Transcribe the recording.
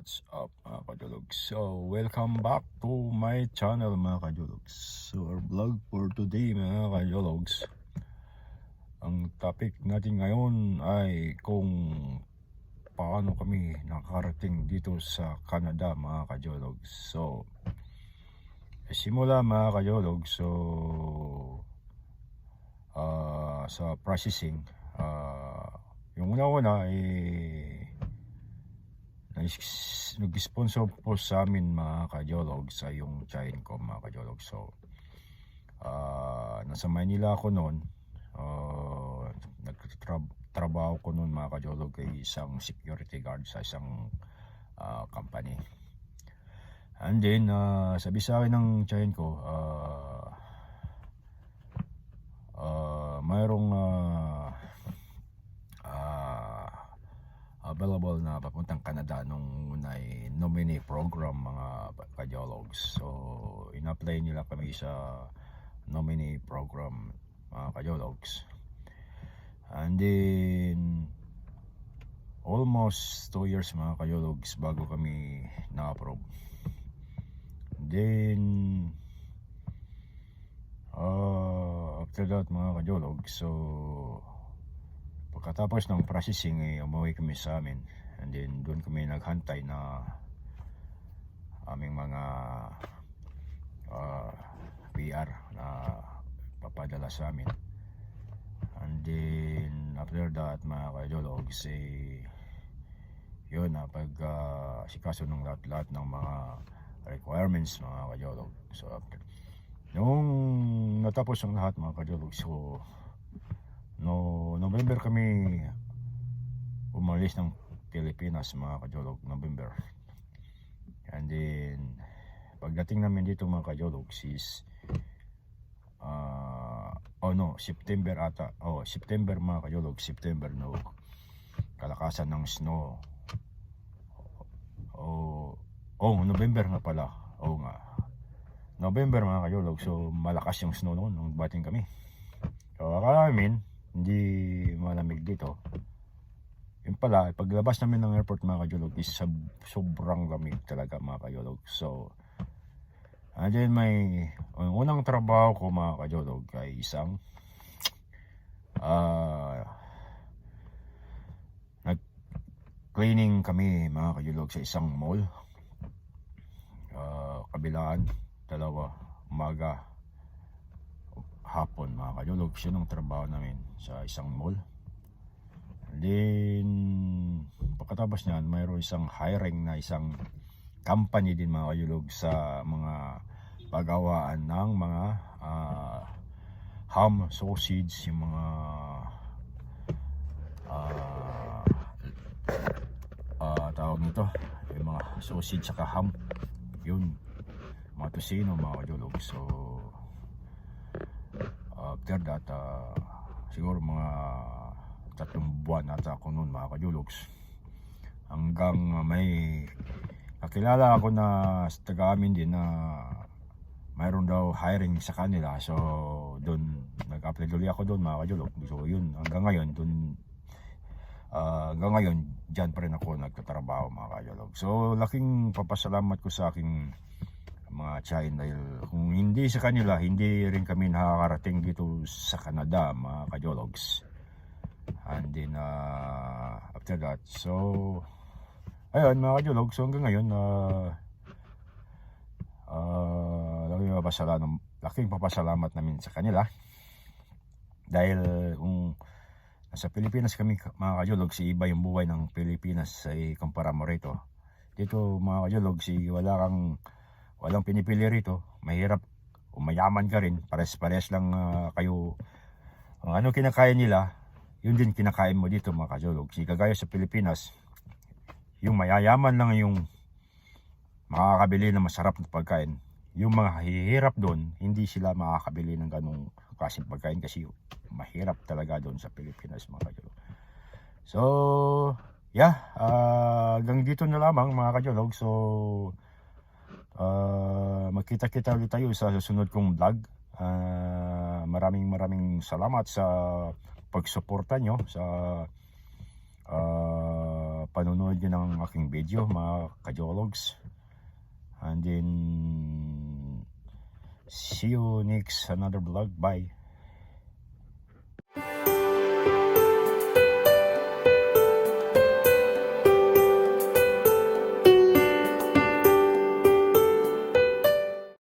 What's up mga kadulugs? So, welcome back to my channel mga kadulugs. So, our vlog for today mga kadulugs. Ang topic natin ngayon ay kung paano kami nakarating dito sa Canada mga kadulugs. So, simula mga kadulugs. So, ah, sa processing, ah, yung una-una eh Nag- nag-sponsor po sa amin mga kajolog sa yung chain ko mga kajolog. So, ah nasa Manila ako noon. Uh, nagtrabaho ko noon mga kajolog kay isang security guard sa isang ah, company. And then, ah, sabi sa akin ng chain ko, ah ah, mayroong ah, ah, available na papuntang program mga kajologs. So, in-apply nila kami sa nominee program mga kajologs. And then, almost 2 years mga kajologs bago kami na-approve. Then, uh, after that mga kajologs, so, Pagkatapos ng processing, eh, umuwi kami sa amin. And then, doon kami naghantay na aming mga ah, PR na papadala sa amin. And then, after that, mga kajologs, eh, yun na, pag uh, sikaso ng lahat-lahat ng mga requirements, mga kajolog. So, after, nung natapos ang lahat, mga kajolog, so, no November kami umalis ng Pilipinas mga kajolog November and then pagdating namin dito mga kajolog is uh, oh no September ata oh September mga kajolog September no. Kalakasan ng snow. Oh oh November nga pala. Oh nga. November mga kajolog so malakas yung snow noon nung bating kami. So akala namin hindi malamig dito. Yun pala, paglabas namin ng airport mga kajulog is sobrang lamig talaga mga kajulog. So, and then may, ang unang trabaho ko mga kajulog ay isang ah nag cleaning kami mga kajulog sa isang mall. Ah, kabilaan, dalawa, umaga, hapon mga kajulog yun ang trabaho namin sa isang mall then pagkatapos niyan mayroon isang hiring na isang company din mga kajulog sa mga pagawaan ng mga ah, ham sausage yung mga ah ah, tawag nito yung mga sausage saka ham. Yun mga tusino mga kajulog so after that ah, siguro mga tatlong buwan ata ako noon mga kajulogs. Hanggang ah, may kakilala ako na taga amin din na mayroon daw hiring sa kanila. So doon nag-apply tuloy ako doon mga kajulog. So yun hanggang ngayon doon ah, hanggang ngayon dyan pa rin ako nagtatrabaho mga kajulog. So laking papasalamat ko sa aking mga Chain dahil kung hindi sa kanila, hindi rin kami nakakarating dito sa Canada, mga kajologs. And then, uh, after that, so, ayun, mga kajologs, so hanggang ngayon, uh, uh, laking, papasalamat, laking papasalamat namin sa kanila. Dahil kung nasa Pilipinas kami, mga kajologs, iba yung buhay ng Pilipinas sa kumpara mo rito. Dito, mga kajologs, wala kang walang pinipili rito mahirap kung mayaman ka rin pares-pares lang ah, kayo ano kinakaya nila yun din kinakain mo dito mga kajolog. Si kagaya sa Pilipinas yung mayayaman lang yung makakabili ng masarap na pagkain. Yung mga hihirap doon hindi sila makakabili ng ganong klaseng pagkain kasi mahirap talaga doon sa Pilipinas mga kajolog. So yeah ah, hanggang dito na lamang mga kajolog. So Ah, magkita-kita ulit tayo sa susunod kong vlog. Ah, maraming maraming salamat sa pagsuporta nyo sa ah, panonood nyo ng aking video mga kajologs. And then, see you next another vlog. Bye.